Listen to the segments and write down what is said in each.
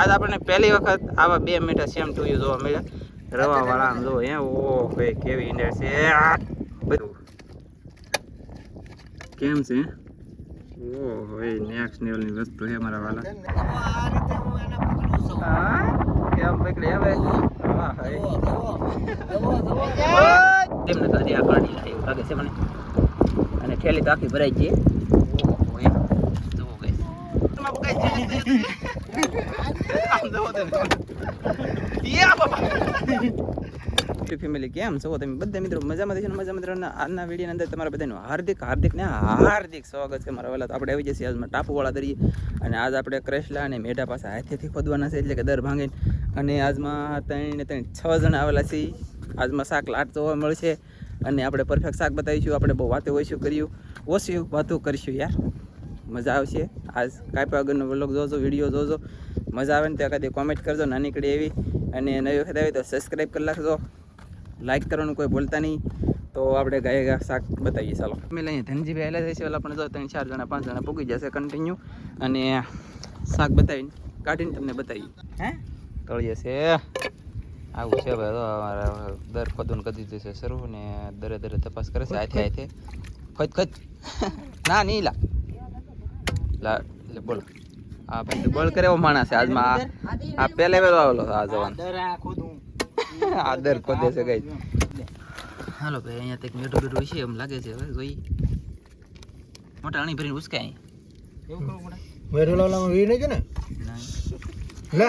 આજ આપણને પહેલી વખત આવા બે મીઠા સેમ ટુ યુ જોવા મળ્યા. રવા વાળા આમ જો હે ઓ ભાઈ કેવી ઈંડર છે. બધું. કેમ છે? ઓ ભાઈ નેક્સ્ટ લેવલની વસ્તુ છે મારા વાલા. હા કેમ પકડે હવે વાહ ભાઈ તેમને તો હજી આ કાઢી લાગે છે મને. અને થેલી તો આખી ભરાઈ ગઈ ઓહો એમ જુઓ guys. બાપા ફેમિલી કેમ? છો તમે બધા મિત્રો મજામાં દેશો મજા મિત્રો આજના વીડિયો અંદર તમારા બધાનું હાર્દિક હાર્દિક ને હાર્દિક સ્વાગત છે મારા વહેલા. તો આપણે આવી જઈએ આજમાં ટાપુવાળા દરિયે. અને આજ આપણે ક્રેશલા અને મેઢા પાસે હાથેથી ખોદવાના છે, એટલે કે દર ભાંગીને. અને આજમાં ત્રણ ત્રણ, છ જણા આવેલા છે આજમાં શાક લાટ જોવા મળશે. અને આપણે પરફેક્ટ શાક બતાવીશું. આપણે બહુ વાતો ઓછું કર્યું. ઓછી વાતો કરીશું યાર. મજા આવશે. આજ કાંઈ પણ આગળનો વ્લોગ જોજો વીડિયો જોજો. મજા આવે ને તો કદી કોમેન્ટ કરજો નાનીકડી એવી. અને નવી વખત આવી તો સબસ્ક્રાઈબ કરી નાખજો. લાઈક કરવાનું કોઈ ભૂલતા નહીં. તો આપણે ગાય ગા શાક બતાવીએ, ચાલો. અમે લઈએ, ધનજીભાઈ આવેલા થશે એટલે આપણે જો ત્રણ, ચાર જણા, પાંચ જણા પૂગી જશે કન્ટિન્યુ અને શાક બતાવીને, કાઢીને તમને બતાવીએ. હે? તળીએ છે. આવું છે ભાઈ તો અમારા દર ખોદું કરી દીધું છે શરૂ ને દરે દરે તપાસ કરે છે, આથે આથે. ખોદ ખોદ. ના, નહીં લા. એટલે બોલો. આ ભાઈ કરે એવો માણસ છે. આજમાં આ આ પહેલે વેલો આવેલો આ જવાન. આદર ખોદે. છે ગઈ. હાલો ભાઈ અહીંયા તક મેઠું બેઠું છે એમ લાગે છે હવે જોઈ. મોટા અણી ભરીને ઉસકાય વેરોલામાં વીર નહીં છે ને? લે.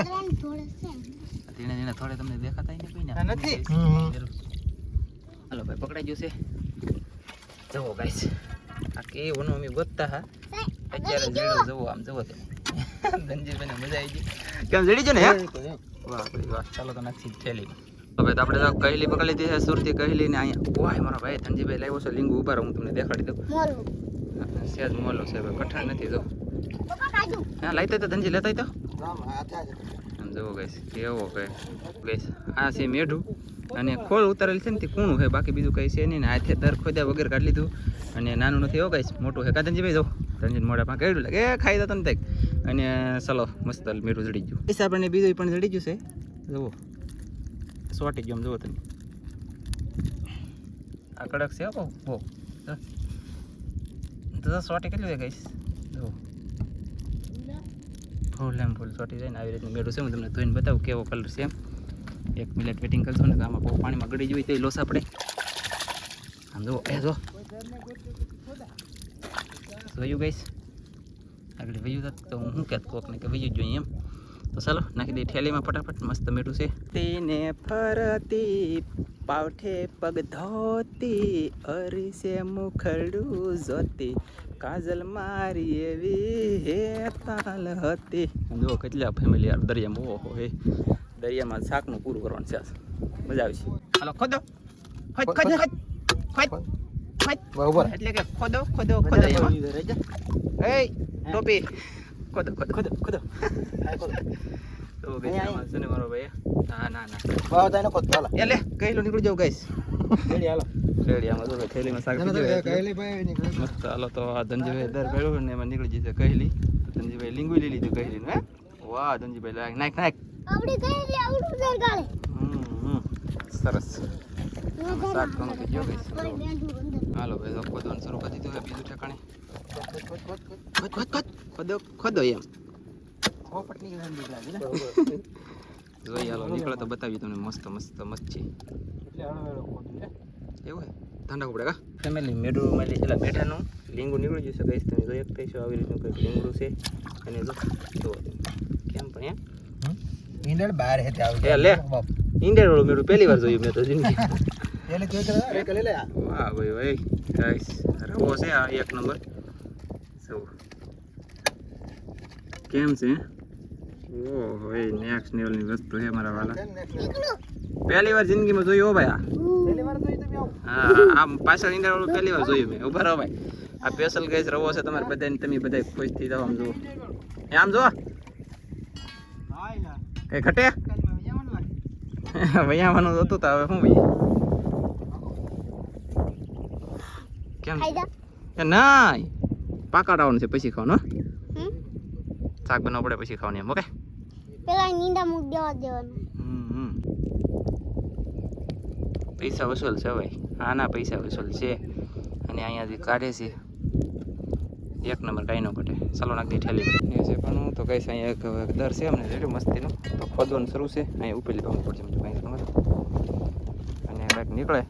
ધીણે ધીણે થોડે તમને દેખાતા ય કોઈ આ નથી? હાલો ભાઈ પકડાઈ ગયું છે. જવો ગાઈસ આ કેવું અમે ગોતતા હા. અત્યારે જેડો જવો આમ જુઓ તે ધનજીભાઈને મજા આવી ગઈ. કેમ જડી છે ને વાહ વાહ ચાલો તો નાખી થેલી. હવે તો આપણે કહેલી પકડી દીધી છે સુરતી કહેલી ને અહીંયા. વાહ મારા ભાઈ ધનજીભાઈ લાવ્યો છે લીંબુ ઊભા હું તમને દેખાડી દઉં. સેજ મોલો છે હવે કઠણ નથી જો. હા લાઈતો તો ધનજી લેતા તો. આમ જુઓ ગઈશ કેવો કે ગઈશ આ છે મેઢું. અને ખોળ ઉતારેલ છે ને તે કૂણું છે, બાકી બીજું કંઈ છે નહીં. હાથે દર ખોદ્યા વગર કાઢી લીધું. અને નાનું નથી એવું કઈ મોટું છે. કાંતનજીભાઈ જો ધનજી મોઢામાં કેડું લાગે? ખાઈ દો તમને તક અને ચલો, મસ્ત મીઠું જડી ગયું. પૈસા આપણને બીજું પણ જડી ગયું છે. જુઓ. સોટી ગયું જુઓ તમે. આ કડક છે બહુ બહુ. તો સોટી કેટલી કહીશ જુઓ. ફૂલ એમ ફૂલ સોટી જાય ને, આવી રીતનું મેળું છે. હું તમને ધોઈને બતાવું કેવો કલર છે એમ. એક મિનિટ વેટિંગ કરજો ને આમાં બહુ પાણીમાં ગળી જોઈએ તો લોસ આપણે. આમ જુઓ એ જો જોયું ગઈશ આગળ વયું જાત તો હું કહેતો કોકને કે વયું જોઈએ એમ. તો ચાલો નાખી દઈએ થેલીમાં ફટાફટ. મસ્ત મીઠું છે. તેને ફરતી પાવઠે પગ ધોતી અરીસે મુખડું જોતી કાજલ મારી એવી હે તાલ હતી જો કેટલા ફેમિલી યાર દરિયામાં ઓહો હે. દરિયામાં શાકનું પૂરું કરવાનું છે. મજા આવશે હાલો ખોદો. ખોદ ખોદ ખોદ ખોદ. ખોદ. બરોબર. એટલે કે ખોદો ખોદો ખોદો. એ ટોપી. ખોદો ખોદો. ખોદો ખોદો. તો છે ને મારો ભાઈ ના ના ના. બાવ તાઈને કોત ચાલો એ લે કહેલું નીકળી જાવ ગાઈસ. રેડી હાલો. રેડી આમાં ભાઈ થેલીમાં શાક કહેલી ભાઈ નીકળે મસ્ત હાલો તો આ ધનજીભાઈ દર પડ્યો ને એમાં નીકળી જશે કહેલી તો ધનજીભાઈ લીંગુ લઈ લીધું કહેલી હે? વાહ ધનજીભાઈ નાખ નાખ. નાખ હમ, હમ. સરસ. સાત ઘણું થઈ ગયું guys. હાલો ભાઈ તો ખોદવાનું શરૂ કરી દીધું બીજું ઠેકાણે. ખોદ ખોદ ખોદ ખોદો. ખોદો એમ. જોઈએ એમ હાલો નીકળે તો બતાવી તમને મસ્ત મસ્ત મચ્છી એટલે હળવેળો ખોટું ને એવું હે ઠંડા કપડે કા? ફેમિલી મેઢું મેલી એટલે મેઠાનું લીંગુ નીકળી જશે કહીશ તમે જોઈ એક છો આવી રીતનું કંઈક લીંગડું છે. અને જો કેમ પણ ઈંડળ બહાર હે તે એ લે. ઈંડળ વાળું મેળું પહેલી વાર જોયું મેં તો જિંદગી. એટલે કે કરે એક લે લે વાહ ભાઈ ભાઈ. ગાઈસ રવો છે આ એક નંબર. સૌ કેમ છે? ઓ ભાઈ નેક્સ્ટ લેવલની વસ્તુ છે મારા વાલા. પહેલી વાર જિંદગીમાં જોયું હો ભાઈ આ. પહેલી વાર જોયું તમે આવું? હા આમ પાછળ ઈંડળ વાળું પહેલી વાર જોયું મેં. ઊભા રહો ભાઈ. આ સ્પેશિયલ ગેસ રવો છે તમારે બધાને તમે બધા ખુશ થઈ જાવ આમ જુઓ. એ આમ જો કઈ ઘટે? વૈયાવાનું હતું તો હવે શું ભાઈ કેમ? એ આવવાનું છે પછી ખાવાનું. શાક બનાવવું પડે પછી ખાવાનું એમ ઓકે? પેલા નીંદા મૂક દેવા દેવાનું. પૈસા વસૂલ છે ભાઈ. આના પૈસા વસૂલ છે. અને અહીંયાથી કાઢે છે એક નંબર કાંઈ ન ઘટે. ચાલો નાખી દે ઠેલી એ છે પણ તો કઈ અહીંયા એક દર છે અમને રેડ્યું મસ્તીનું. તો ખોદવાનું શરૂ છે. અહીંયા ઉપેલી ભાવવું પડશે મને કાંઈ ખબર અને કાંઈક નીકળે.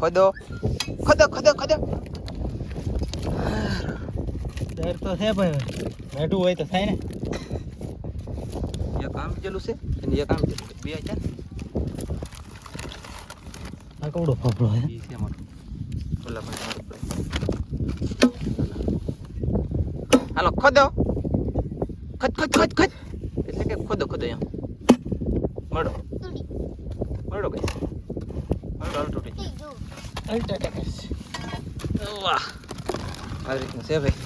ખોદો. ખોદો ખોદો ખોદો. ડર તો છે ભાઈ મેઠું હોય તો થાય ને. એક આમ ચેલું છે અને એક આમ ચેલું છે. બે ને? આ કવડો ફાફડો હે ઈ છે મોટું ઓલા પણ. હાલો ખોદો. ખદ ખદ ખદ ખદ. એટલે કે ખોદો ખોદો એમ મળો. મળો ગઈ મળો હાલ તૂટી તૂટી જો વાહ. આવી રીતનું છે ભાઈ.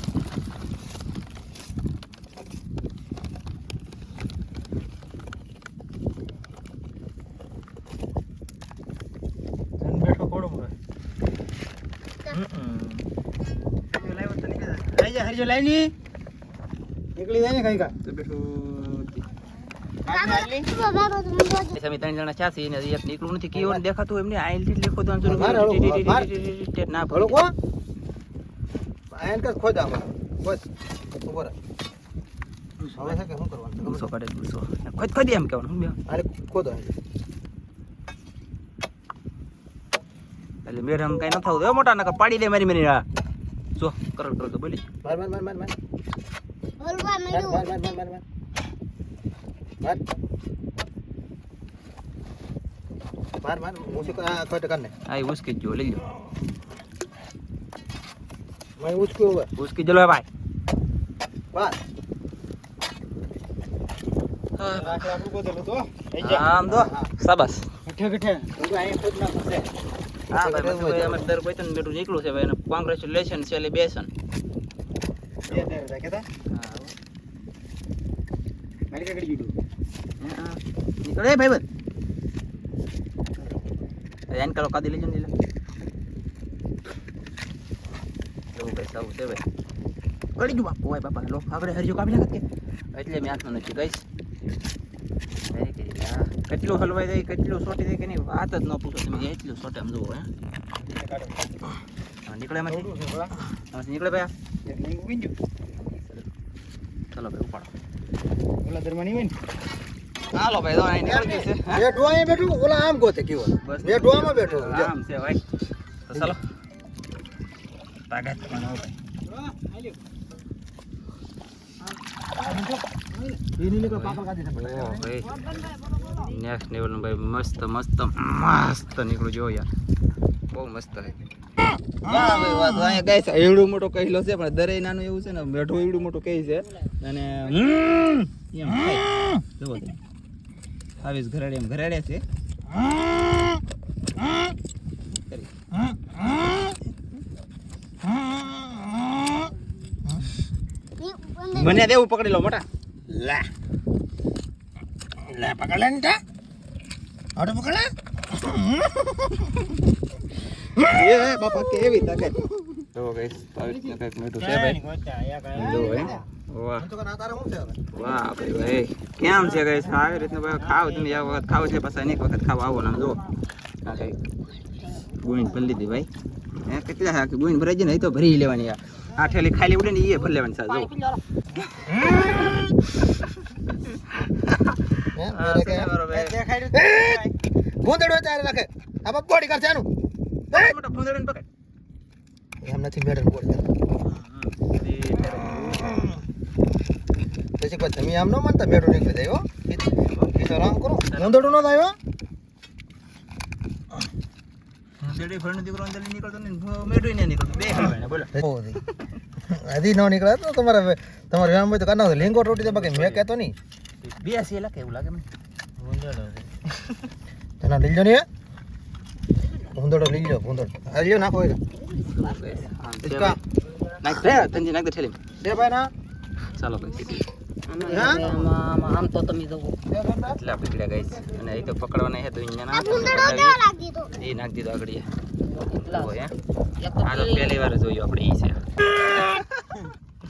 ભાઈ જા હરજો લઈ ની એકલી જાય ને કઈ કા તો બેઠો ખોદ એમ કેવાનું ખોદો એટલે મેરમ કઈ ન થવું. મોટા નકર પાડી દે મારી મારી જો કરોડ કરોડ તો બોલી. માર માર માર માર માર. બોલવા મેં માર માર માર માર. માર. માર માર મુસી કો આ કટ કરને આ ઉસકી જો લઈ લો मैं उसके ऊपर उसकी जलो है भाई बस हाँ हम दो सबस इकट्ठे इकट्ठे तो आई खुद ना फंसे હા ભાઈ મસુભાઈ અમે દર કોઈ તને બેટું નીકળું છે ભાઈ કોંગ્રેચ્યુલેશન સેલિબ્રેશન નીકળે ભાઈ એન કરો કાદી લેજો ને એવું ભાઈ સૌ છે ભાઈ. કરી જુ બાપુ હોય બાપા લો આપણે હરજો કાપી નાખત કે એટલે મેં આટલું નથી કહીશ કેટલું હલવાઈ જાય કેટલું સોટી જાય કે નહીં વાત જ ન પૂછો તમે એટલું સોટે આમ જુઓ હે. નીકળે એમાંથી? નીકળે ભાઈ આ? ચાલો ભાઈ ઉપાડો. ઓલા દરમાની હોય ને. હાલો ભાઈ અહીં નીકળી ગયું છે બે બેઠું અહીંયા બેઠું ઓલા આમ ગોતે કેવો. બસ બેઠું આમાં બેઠો. આમ છે ભાઈ. તો ચાલો. તાકાત કરવાનો ભાઈ એની નેક્સ્ટ લેવલનું ભાઈ મસ્ત મસ્ત મસ્ત નીકળું જો યાર. બહુ મસ્ત એવડું મોટો કહેલો છે પણ દરે નાનું એવું છે ને બેઠો એવડું મોટું કહે છે. અને જુઓ તમે. આવીશ ઘરેડે એમ ઘરેડે છે. મને દેવું પકડી લો મોટા. લે. લે પકડ લે ને આટો પકડ લે. એ બાપા કેવી તાકાત. જો ગાઈસ રીતના કંઈક મોટું છે ભાઈ. જો હે વાહ. તો ના તારે શું છે હવે? વાહ ભાઈ ભાઈ. કેમ છે ગાઈસ? આવી રીતના ભાઈ ખાવ તમે એક વખત ખાવ છે પછી એક વખત ખાવા આવો ને જો. આ કઈ ગુઈન ભરી લીધી ભાઈ. હે કેટલા છે? આખી ભરાઈ જાય ને એ તો ભરી લેવાની આ. આ ઠેલી ખાલી ઉડે ને એ ભલે લેવાની સાહેબ ભૂંદડો ત્યારે રાખે. આ બોડી કરશે એનું ભૂંદડો પકડ. એમ નથી મેડલ બોર્ડ પછી તમે આમ ન માનતા મેડો નીકળી જાય હો. કિશોર આમ કરો. ભૂંદડો ન થાય ડેડી ફળનો દીકરો નીકળતો ને મેળવી ને નીકળતો બે ખાવાના બોલો. હજી ન નીકળે તો તમારે તમારે વ્યામ હોય તો કાના નાખો રોટી તો બાકી મેં કહેતો નહીં. બે છે લાગે એવું લાગે મને. તને લીલજો હે ભૂંદડો લીલજો ભૂંદડો. આ લ્યો નાખો. નાખ રે તંજી નાખ દે ઠેલી. દે ભાઈ ના. ચાલો ભાઈ. આમ તો તમે જવો એટલે અને એ તો પકડવાના છે તો અહીંયા આ ના ભૂંદડો કેવા લાગી તો? એ નાખ દીધો આગળ હે. આ તો પહેલી વાર જોયું આપણે ઈ છે.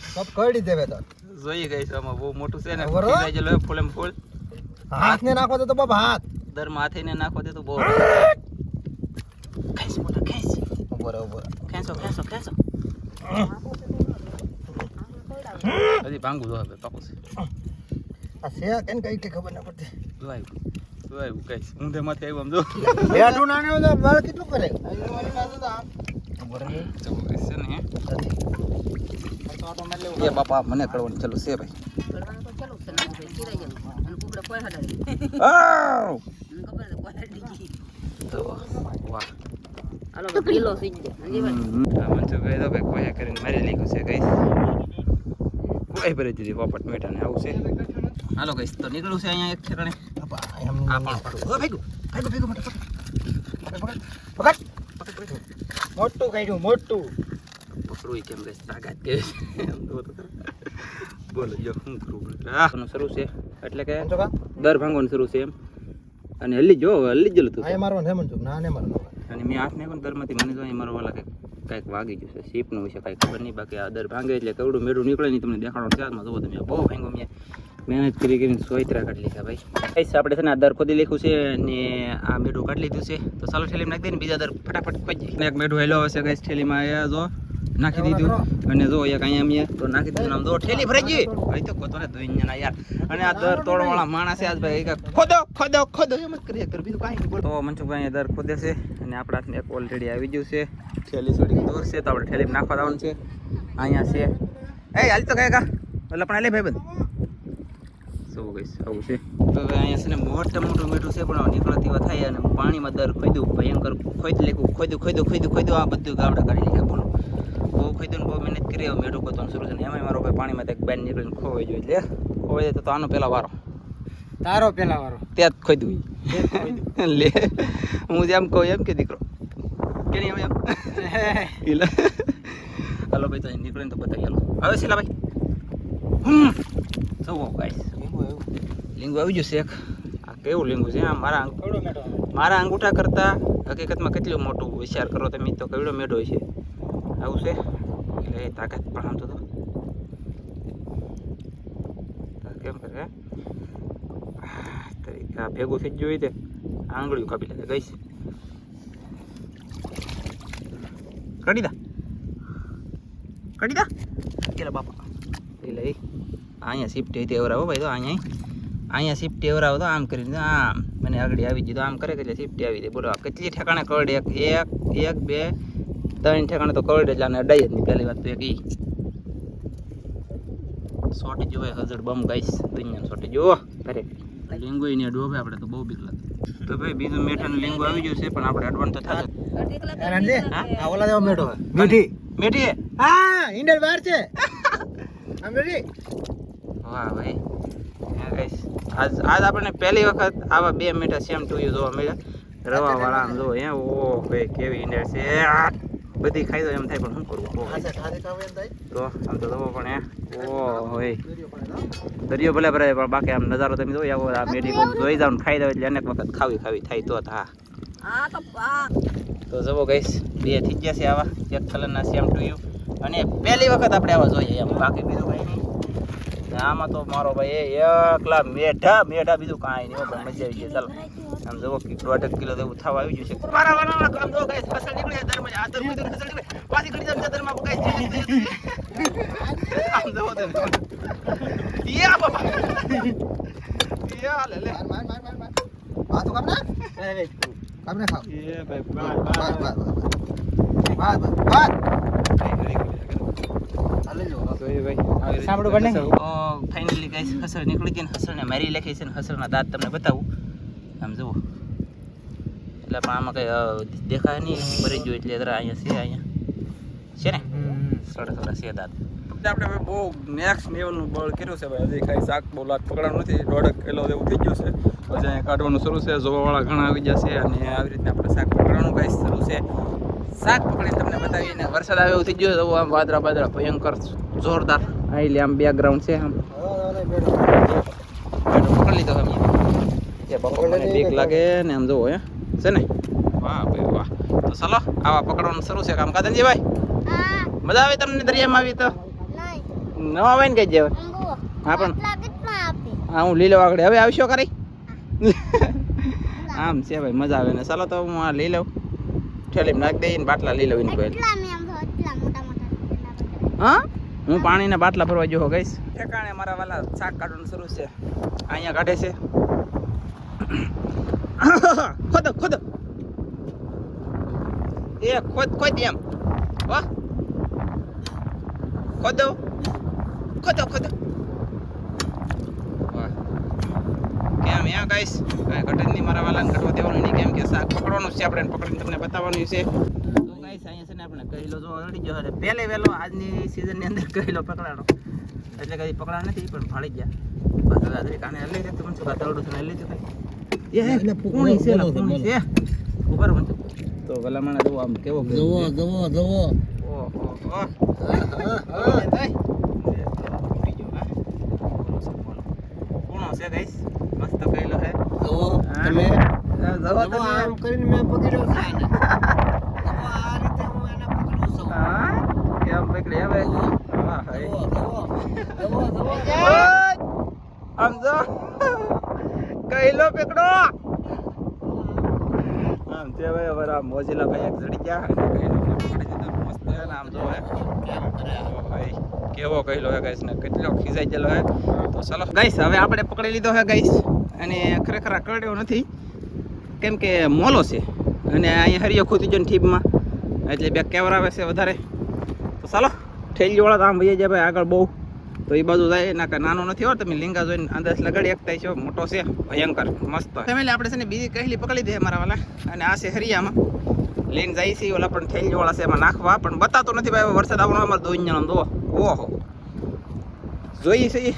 સબ કડી દેવે તો. જોઈ ગઈ આમાં બહુ મોટું છે ને. જાય ફૂલ એમ ફૂલ. હાથ. ને નાખો તો તો બાપ હાથ. દર માથે ને નાખો દે તો બહુ ખેંચ મોટા ખેંચ ઊભો રહે ઊભો ખેંચો ખેંચો ખેંચો હજી ભાંગું જોવા હવે પાકું છે. આ છે કેમ કઈ કઈ ખબર ન પડતી. જો આવ્યું જો આવ્યું કઈ ઊંધે માથે આવ્યો આમ જો. બેઠું નાને તો મારે કેટલું કરે? જો guys, છે ને એ બાપા મને કરવાનું ચાલુ છે ભાઈ. તો કોઈ તો હાલો ભાઈ કિલો દે હજી ભાઈ હમ. આ મનસુખભાઈ તો ભાઈ કોયા કરીને મારી લીધું છે ગઈસ કોઈ ભરી દીધી પોપટ મેટા ને આવું છે. હાલો ગઈસ તો નીકળું છે અહીંયા એક ઠેકાણે આ પણ ભાઈ ભાઈ મોટા પકડ મોટું કાઢ્યું મોટું. પકડું કેમ ગઈસ તાકાત કે એમ તો તો બોલો જો શું કરું? આ શરૂ છે. એટલે કે દર ભાંગવાનું શરૂ છે એમ. અને હલ્લી જો હલ્લી જ જલું તું. મારવાનું છે ના ને મારવાનું. અને મેં નાખ્યો ને દરમાંથી મને તો અહીં મારો વાલા કંઈક વાગી ગયું છે. શીપનું વિશે કાંઈ ખબર નહીં. બાકી આ દર ભાંગે એટલે કવડું મેળું નીકળે નહીં. તમને દેખાડો હાથમાં જોવો તમે, બહુ ભાંગો મેં મહેનત કરી કરીને સોયત્રા કાઢી લીધા ભાઈ. ભાઈ આપણે છે ને આ દર ખોદી લખ્યું છે ને આ મેઢું કાઢી લીધું છે. તો ચાલો ઠેલીમાં નાખી દઈએ ને બીજા દર ફટાફટ ખોજી એક મેઢું હેલો હશે કઈશ ઠેલીમાં આવ્યા જો. નાખી દીધું. અને જો એક અહીંયા અમે તો નાખી દીધું આમ જો ઠેલી ભરાઈ ગઈ અહીં તો કોતો ને દુનિયાના યાર. અને આ દર તોડવાળા માણસ આજ ભાઈ. કે ખોદો ખોદો ખોદો. એમ જ કરીએ કર બીજું કાંઈ બોલ. તો મનસુખભાઈ દર ખોદે છે અને આપણા હાથમાં એક ઓલરેડી આવી ગયું છે. ઠેલી થોડીક દૂર છે તો આપણે ઠેલી નાખવા આવવાનું છે. અહીંયા છે. એ હાલ તો કાંઈ કા પણ લે ભાઈ બંધ. શું કહીશ આવું છે. તો હવે અહીંયા છે ને મોટે મોટું મીઠું છે પણ નીકળતી વા થાય અને પાણીમાં દર ખોદ્યું ભયંકર ખોદ લેખું ખોદ્યું ખોદ્યું ખોદ્યું ખોદ્યું આ બધું ગામડા કાઢી લીધા બોલો બહુ બહુ મહેનત કરી હવે મેઢું કોતવાનું શરૂ છે ને એમાં મારો ભાઈ પાણીમાં એક બેન નીકળીને ખોવાઈ જોઈએ એટલે ખોવાઈ જાય તો આનો પેલા વારો. તારો પેલા વારો. ત્યાં જ ખોદ્યું ઈ. લે હું જેમ કહું એમ કે દીકરો. કે નહીં એમ? એમ. હાલો ભાઈ તો અહીં નીકળીને તો બતાવી હાલો હવે છે ભાઈ હમ. જુઓ ગાઈસ લીંગુ આવી ગયું શેખ આ કેવું લીંગુ છે? આ મારા મારા અંગૂઠા કરતાં હકીકતમાં કેટલું મોટું વિચાર કરો તમે તો કેવડો મેઢો છે? આવું છે? એટલે તાકાત પણ આમ તો કેમ કરે? આ ભેગું થઈ ગયું તે. આંગળીઓ કાપી લે ગઈશ. કડી દા. કડી દા. એટલે બાપા. એ લઈ. અહીંયા શિફ્ટ હતી એવરાવો ભાઈ તો, અહીંયા અહીંયા શિફ્ટ એવરાવો તો, આમ કરીને આમ. મને આગળ આવી તો, આમ કરે કે શિફ્ટ આવી દે બોલો કેટલી ઠેકાણે કરડ એક એક, બે ત્રણ ઠેકાણે તો કરડ એટલે અને અડાઈ જ નહીં. પહેલી વાત તો એક ઈ. સોટી જોવે હજર બમ ગાઈશ દુનિયાનો સોટી જુઓ ઘરે લીંગુ ને ડોબે આપણે તો બહુ બીક લાગે. તો ભાઈ બીજું મેઠાનું લીંગુ આવી ગયું છે પણ આપણે અડવાનું તો કલાક આ ઓલા જેવો મેઠો મીઠી. મેઠી હા ઇન્ડર બહાર છે. આમ રેડી વાહ ભાઈ. હા. આજ આજ આપણને પહેલી વખત આવા બે મીઠા સેમ ટુ યુ જોવા મળ્યા. રવા વાળા આમ જો હે. ઓ ભાઈ કેવી ઇન્ડર છે. આ! બધી ખાઈ દો એમ થાય પણ શું કરવું? તો આમ તો જવો પણ હે. ઓ હોય દરિયો ભલે ભરાય પણ બાકી આમ નજારો તમે જોઈ આવો આ મેડી કોક જોઈ જાવ ને ખાઈ દો એટલે અનેક વખત ખાવી ખાવી થાય તો હા. તો જવો ગઈશ બે થઈ ગયા છે આવા. એક કલરના સેમ ટુ યુ અને પહેલી વખત આપણે આવા જોઈએ એમ. બાકી બીજું કંઈ નહીં. આમાં તો મારો ભાઈ એ એકલા મેઢા મેઢા બીજું કાંઈ નહીં મજા આવી ગઈ ચાલો. આમ જુઓ કે દોઢ કિલો જેવું થવા આવી ગયું છે. મારા વાળા કામ જો ગાઈસ ફસલ નીકળી દર મજા આ ધર્મ મજા ફસલ નીકળી પાછી ઘડી જાવ ધર્મમાં ગાઈસ આમ જુઓ તમે. યા બાપા. યા લે લે. માર માર માર માર. આ તો કાપ ના કાપ ના ખાવ. એ ભાઈ બાર બાર બંને? ફાઇનલી ગાઈસ હસળ નીકળી ગઈ ને હસળને મારી લખી છે ને હસળના દાંત તમને બતાવું. આમ જુઓ. એટલે પણ આમાં કઈ દેખાય નહીં ભરી ગયું એટલે અહીંયા છે અહીંયા. છે ને? સોડા સોડા છે દાદ આપણે હવે બહુ નેક્સ્ટ લેવલનું બળ કર્યું છે ભાઈ. હજી કાંઈ શાક બહુ લાગ પકડવાનું નથી. દોઢ કિલો જેવું થઈ ગયું છે. પછી અહીંયા કાઢવાનું શરૂ છે. જોવાવાળા ઘણા આવી ગયા છે અને આવી રીતે આપણે શાક પકડવાનું કાંઈ શરૂ છે. શાક પકડી તમને બતાવીને વરસાદ આવે એવું થઈ ગયો તો આમ વાદળા બાદરા ભયંકર જોરદાર. આ એટલે આમ બેકગ્રાઉન્ડ છે આમ બેઠો પકડી લીધો અમે મને બીક લાગે ને આમ જોવો હે? છે ને? વાહ ભાઈ વાહ. તો ચલો આવા પકડવાનું શરૂ છે. કામ કાદનજી ભાઈ? મજા આવે તમને દરિયામાં આવી તો? ન આવે ને કઈ જેવા? હા પણ હા હું લીલો આગળ હવે આવશો કરી આમ છે ભાઈ મજા આવે ને. ચાલો તો હું આ લઈ લઉં ઠેલીમાં નાખી દઈને બાટલા લઈ લઉં એની. હા? હું પાણીના બાટલા ભરવા જો ગઈશ. ઠેકાણે મારા વાલા શાક કાઢવાનું શરૂ છે. અહીંયા કાઢે છે. ખોદો ખોદો એ ખોદ ખોદ એમ વાહ ખોદો ખોદો ખોદો કેમ યા ગાઈસ કાંઈ ઘટે જ નહીં મારા વાલાને ઘટવા દેવાનું નહીં કેમ કે શાક પકડવાનું છે આપણે પકડીને તમને બતાવવાનું છે તો ગાઈસ અહીંયા છે ને આપણે કહેલો જો અડી ગયો અરે પહેલે વહેલો આજની સિઝનની અંદર કહેલો પકડાણો એટલે કઈ પકડા નથી, પણ ફાળી ગયા. બસ હવે કાને લઈ છે તમને શું તવડું છે લઈ છે એ તો ભલામણ જો આમ કેવો જવો જવો જવો જવો જવો જવો. આમ. જવો જવો જવો જવો જવો જો. પકડો. આમ તે ભાઈ હવે આ મોજીલા ભાઈ એક ચડી ગયા મસ્ત આમ જો ભાઈ કેવો કહેલો હે ગાઈસ ને? કેટલો ખીજાઈ ગયેલો હે. તો ચલો. ગાઈસ હવે આપણે પકડી લીધો હે ગાઈસ અને ખરેખર આ કરડ્યો નથી. કેમ કે મોલો છે. અને અહીંયા હરિયો ખૂતી ને ઠીપમાં એટલે બે કેવરા આવે છે વધારે. તો ચાલો ઠેલીવાળા તો આમ ભાઈ જાય ભાઈ આગળ બહુ. તો એ બાજુ જાય ના નાનો નથી હો તમે લીંગા જોઈને અંદાજ લગાડી એકતા છો, મોટો છે, ભયંકર, મસ્ત. ફેમિલી આપણે છે ને બીજી કહેલી પકડી દે મારા વાલા, અને આ છે હરિયામાં. લઈને જાય છે, ઓલા પણ ઠેલીવાળા છે, એમાં નાખવા, પણ બતાતો નથી ભાઈ વરસાદ આવવાનો, અમારે દો ઇંજણ દો ઓહો. જોઈએ છે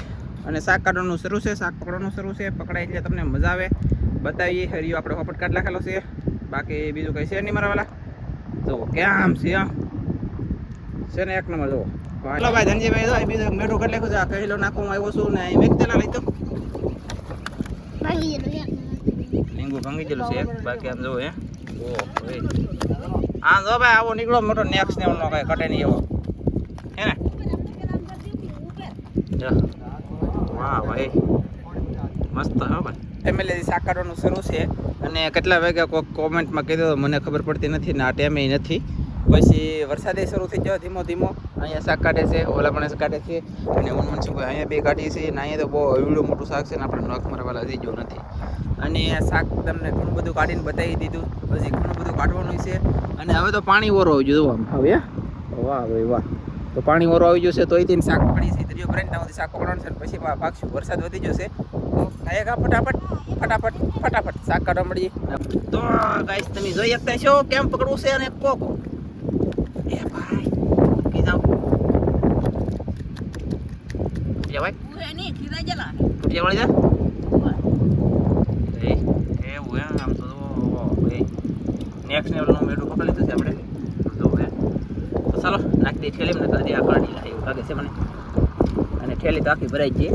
અને શાક કાઢવાનું શરૂ છે, શાક પકડવાનું શરૂ છે, પકડાય એટલે તમને મજા આવે. બતાવીએ, હરિયો આપણે હોપટ કાઢ લખેલો છે. બાકી બીજું કંઈ છે નહીં મારા વાલા. જુઓ, કેમ છે છે ને, એક નંબર, જુઓ. ચલો ભાઈ, ધનજીભાઈ તો બીજું મેઠું કરી નાખ્યું છે. કહેલો નાખવામાં આવ્યો છું ને લઈ તો. ગયેલું ભાંગી ગયેલું છે બાકી આમ જુઓ હે. ઓહ હા જો ભાઈ, આવો નીકળો, મોટો નેક્સ ને એમનો કાંઈ કટે નહીં એવો. હે ને? જા. વાહ ભાઈ. મસ્ત, હો ભાઈ. ફેમિલી શાક કાઢવાનું શરૂ છે. અને કેટલા વાગ્યા કોઈક કોમેન્ટમાં કીધું, મને ખબર પડતી નથી ને આ ટાઈમે નથી. પછી વરસાદે શરૂ થઈ ગયો ધીમો ધીમો. અહીંયા શાક કાઢે છે, ઓલા પણ કાઢે છે. અને હું મનસુખભાઈ અહીંયા બે કાઢીએ છીએ અને અહીંયા તો બહુ એવડું મોટું શાક છે ને આપણે નખ મરવાલા થઈ ગયો નથી. અને શાક તમને ઘણું બધું કાઢીને બતાવી દીધું. પછી ઘણું બધું કાઢવાનું છે. અને હવે તો પાણી ઓરો આવી ગયું આમ. હવે વાહ ભાઈ, વાહ. તો પાણી ઓરો આવી જશે તો અહીંથી શાક પડી છે. ત્રીજો ભરાઈને ત્યાં શાક પકડવાનું છે પછી પાકશું વરસાદ વધી જશે ખાઈએ ખા ફટાફટ? ફટાફટ ફટાફટ શાક કાઢવા મળીએ. તો ગાઈસ તમે જોઈ શકતા છો, કેમ પકડવું છે અને કોકો એ ભાઈ કી જાઓ એ ભાઈ ઉભે નહીં, ખીરાઈ ગયેલા. એ વળી જા એ એવું આમ તો નેક્સ્ટ લેવલનું મેળું પકડી લીધું છે આપણે તો ચાલો નાખી દે ઠેલી મને કાઢી આ કાઢી એવું લાગે છે મને અને ઠેલી તો આખી ભરાઈ ગઈ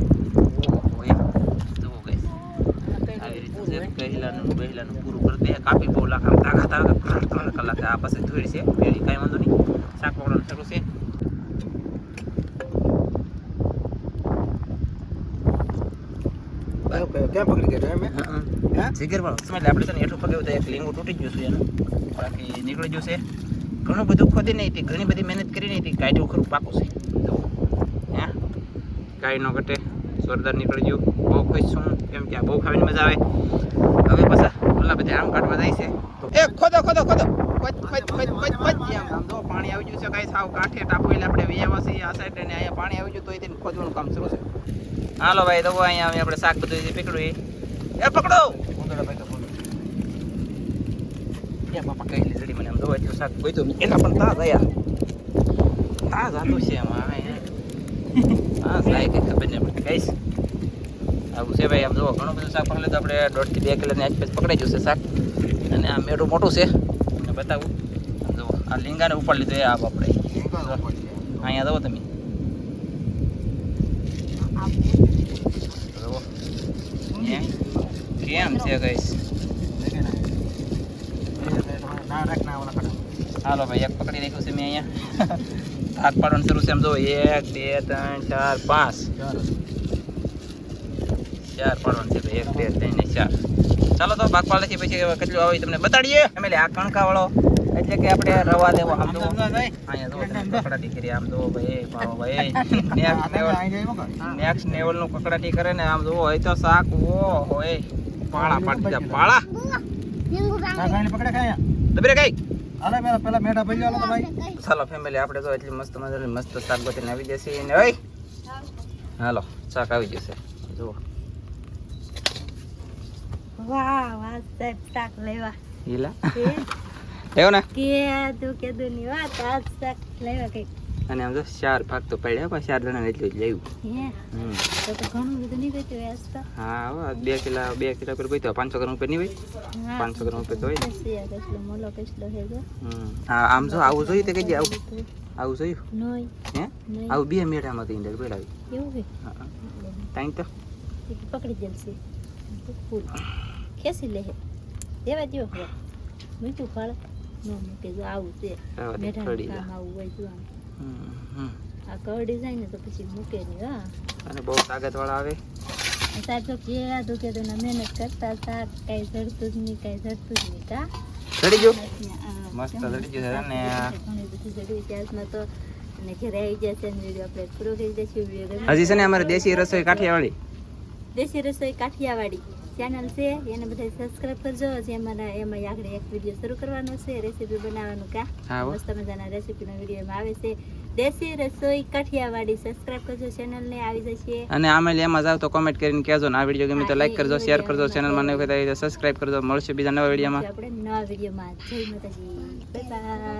ઓહો એ જુઓ guys. આવી રીતે છે. પહેલાનું પહેલાનું પૂરું કરી દે. કાપી બહુ લાખ આમ તાકા તાકા ત્રણ ત્રણ આ પાસે થોડી છે. પેલી કાંઈ વાંધો નહીં. શાક પકડવાનું શરૂ છે. કેમ કે- કેમ પકડી ગયા એમ? હે? જીગર વાળો. આપણે છે ને એટલું તો એક લીંગુ તૂટી ગયું છે એનું. બાકી નીકળી ગયું છે. ઘણું બધું ખોદી નહીં હતી. ઘણી બધી મહેનત કરી નહીં હતી. કાઢ્યું ખરું પાકું છે. હે? કાંઈ ન ઘટે. જોરદાર નીકળી ગયું. બહુ ખુશ છું. કેમ કે આ બહુ ખાવાની મજા આવે. હવે પાછા ઓલા બધા આમ કાઢવા જાય છે. એ ખોદો ખોદો ખોદો. પાણી આવી ગયું છે કાંઈ સાવ કાંઠે ટાપુ એટલે આપણે વિયાવા છીએ આ સાઈડ ને અહીંયા પાણી આવી ગયું તો અહીંથી ખોદવાનું કામ શરૂ છે. હાલો ભાઈ તો અહીંયા હવે આપણે શાક બધું જે પકડ્યું એ. એ પકડો! બાપા કઈ લીધડી મને આમ જોવા જેવું શાક કોઈ તો એના પણ તાજ આયા તાજ આટલું છે એમાં હા સાહેબ કઈ ખબર નહીં કઈશ આવું છે ભાઈ આમ જુઓ ઘણું બધું શાક પકડે તો આપણે દોઢથી બે કિલોની આસપાસ પકડાઈ જશે શાક. અને આ મેળું મોટું છે. અને બતાવું. આમ જુઓ આ લીંગાને ઉપર લીધું એ આ આપણે. અહીંયા જુઓ તમે. કેમ છે ગઈશ ના ના ઓલા કાઢો. હાલો ભાઈ એક પકડી રાખ્યું છે મેં અહીંયા. ભાગ પાડવાનું શરૂ છે એમ જો એક બે ત્રણ ચાર પાંચ. ચાલો. ચાર પાડવાનું છે ભાઈ એક બે ત્રણ ને ચાર. ચાલો તો ભાગ પાડે પછી કેટલું આવે તમને બતાડીએ. અમે આ કણકા વાળો એટલે કે આપણે રવા દેવો આમ તો અહીંયા જો કરી આમ જો ભાઈ પાડો ભાઈ નેક્સ્ટ લેવલ નેક્સ્ટ લેવલનું કકડા કરે ને આમ જો હોય તો શાક ઓ હોય. પાળા પાડી દે પાળા. દબરે કઈ? અરે પેલા પેલા મેઠા ભાઈ આલો તો ભાઈ. ચાલો ફેમિલી આપણે તો એટલી મસ્ત મજાની મસ્ત શાક ગોતીને આવી જશે ને ઓય. હાલો શાક આવી જશે. જુઓ. વાહ વાહ સાહેબ શાક લેવા. એ લેવો ને? કીધું કીધું ની વાત આ શાક લેવા કંઈક. અને આમ જો ચાર ભાગ તો પડ્યા પણ ચાર જણા એટલું જ લેવું. તો તો ઘણું બધું નહીં હા બે કિલા બે કિલા પર તો પાંચસો ગ્રામ ઉપર નહીં હોય? પાંચસો ગ્રામ ઉપર તો હોય મોલો હે હા આમ જો આવું જોયું તે કઈ આવું? આવું જોયું હે? આવું બે મેળામાં તો ઇન્ડર પેલાવી એવું હે હા. ટાઈમ તો? પકડી ફૂલ ખેંચી લે દેવા દ્યો હવે મીઠું ફળ નો મૂકે જો આવું છે દે, ખડી કામ. આવું હોય જો આમ. આ કરડી જાય ને તો પછી મૂકે નહીં હા અને બહુ તાકાત વાળા આવે સાહેબ તો કેવા તો ના મહેનત કરતા શાક કઈ જડતું જ નહીં કઈ જડતું જ નહીં કા ચડી ગયો મસ્ત ચડી ગયું છે ને ઘણી બધી તો અને ઘરે આવી જશે ને વીડિયો આપણે પૂરો કરી દઈશું હજી છે ને અમારે દેશી રસોઈ કાઠિયાવાડી દેશી રસોઈ કાઠિયાવાડી ચેનલ છે એને બધા સબસ્ક્રાઇબ કરજો. જે અમારા એમાં આગળ એક વીડિયો શરૂ કરવાનો છે રેસીપી બનાવવાનું કા. મસ્ત મજાના રેસીપીનો વીડિયો એમાં આવે છે. દેશી રસોઈ કાઠિયાવાડી સબસ્ક્રાઇબ કરજો ચેનલને આવી જશે. અને આಮೇಲೆ એમાં જાવ તો કોમેન્ટ કરીને કહેજો. ને આ વીડિયો ગમે તો લાઈક કરજો શેર કરજો ચેનલમાં નવી હોય સબસ્ક્રાઇબ કરજો. મળશે બીજા નવા વિડીયોમાં આપણે નવા વિડીયોમાં જય માતાજી. Bye bye